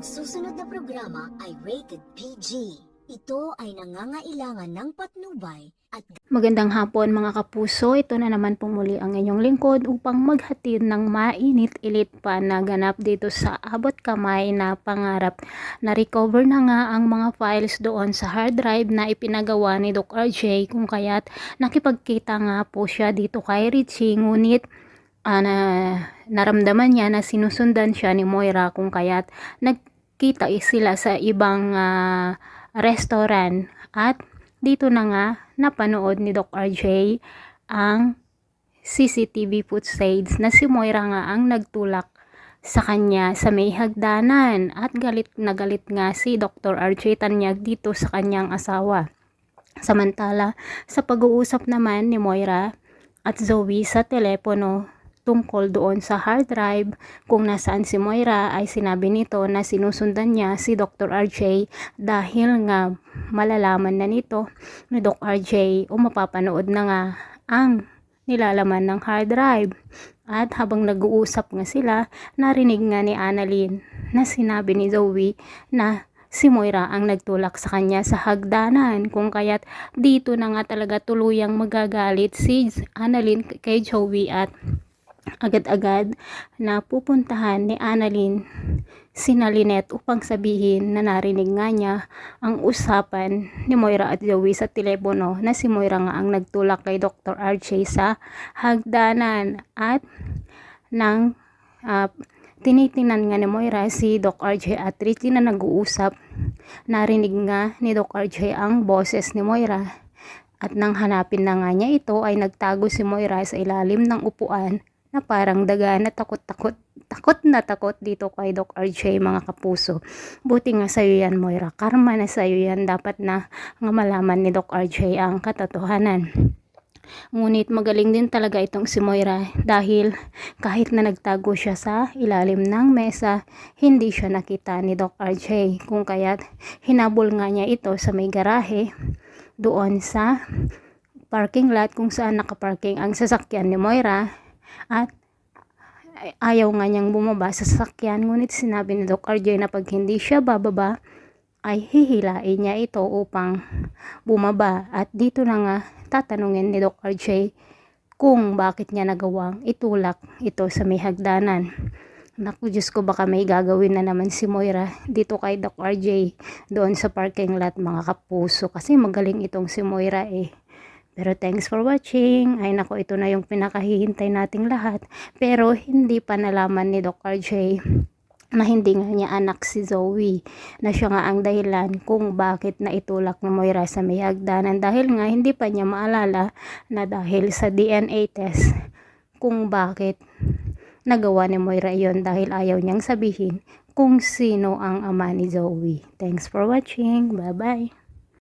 Ang susunod na programa ay rated PG. Ito ay nangangailangan ng patnubay at Magandang hapon mga kapuso, ito na naman po muli ang inyong lingkod upang maghatid ng mainit-ilit pa na ganap dito sa abot kamay na pangarap. Na-recover na nga ang mga files doon sa hard drive na ipinagawa ni Doc RJ kung kaya't nakipagkita nga po siya dito kay Richie ngunit ah, na, naramdaman niya na sinusundan siya ni Moira kung kaya't nagkita sila sa ibang ah, restaurant at dito na nga napanood ni Doc RJ ang CCTV footage na si Moira nga ang nagtulak sa kanya sa may hagdanan at galit na galit nga si Dr. RJ Tanyag dito sa kanyang asawa. Samantala, sa pag-uusap naman ni Moira at Zoe sa telepono tungkol doon sa hard drive kung nasaan si Moira ay sinabi nito na sinusundan niya si Dr. RJ dahil nga malalaman na nito ni Doc RJ o mapapanood na nga ang nilalaman ng hard drive. At habang nag-uusap nga sila, narinig nga ni Annalyn na sinabi ni Zoe na si Moira ang nagtulak sa kanya sa hagdanan kung kaya't dito na nga talaga tuluyang magagalit si Annalyn kay Joey at agad-agad na pupuntahan ni Annalyn si Lynette upang sabihin na narinig nga niya ang usapan ni Moira at Joey sa telepono na si Moira nga ang nagtulak kay Dr. RJ sa hagdanan at nang uh, tinitingnan nga ni Moira si Doc RJ at Ricky na nag-uusap narinig nga ni Doc RJ ang boses ni Moira at nang hanapin na nga niya ito ay nagtago si Moira sa ilalim ng upuan na parang daga na takot-takot takot na takot dito kay Doc RJ mga kapuso. Buti nga sa'yo yan Moira. Karma na sa'yo yan. Dapat na nga malaman ni Doc RJ ang katotohanan. Ngunit magaling din talaga itong si Moira dahil kahit na nagtago siya sa ilalim ng mesa, hindi siya nakita ni Doc RJ. Kung kaya't hinabol nga niya ito sa may garahe doon sa parking lot kung saan nakaparking ang sasakyan ni Moira at ayaw nga niyang bumaba sa sasakyan ngunit sinabi ni Doc RJ na pag hindi siya bababa ay hihilain niya ito upang bumaba at dito na nga tatanungin ni Doc RJ kung bakit niya nagawang itulak ito sa may hagdanan. Naku, Diyos ko, baka may gagawin na naman si Moira dito kay Doc RJ doon sa parking lot mga kapuso kasi magaling itong si Moira eh. Pero thanks for watching. Ay nako, ito na yung pinakahihintay nating lahat. Pero hindi pa nalaman ni Doc RJ na hindi nga niya anak si Zoe na siya nga ang dahilan kung bakit na itulak ni Moira sa may hagdanan dahil nga hindi pa niya maalala na dahil sa DNA test kung bakit nagawa ni Moira yon dahil ayaw niyang sabihin kung sino ang ama ni Zoe. Thanks for watching. Bye-bye.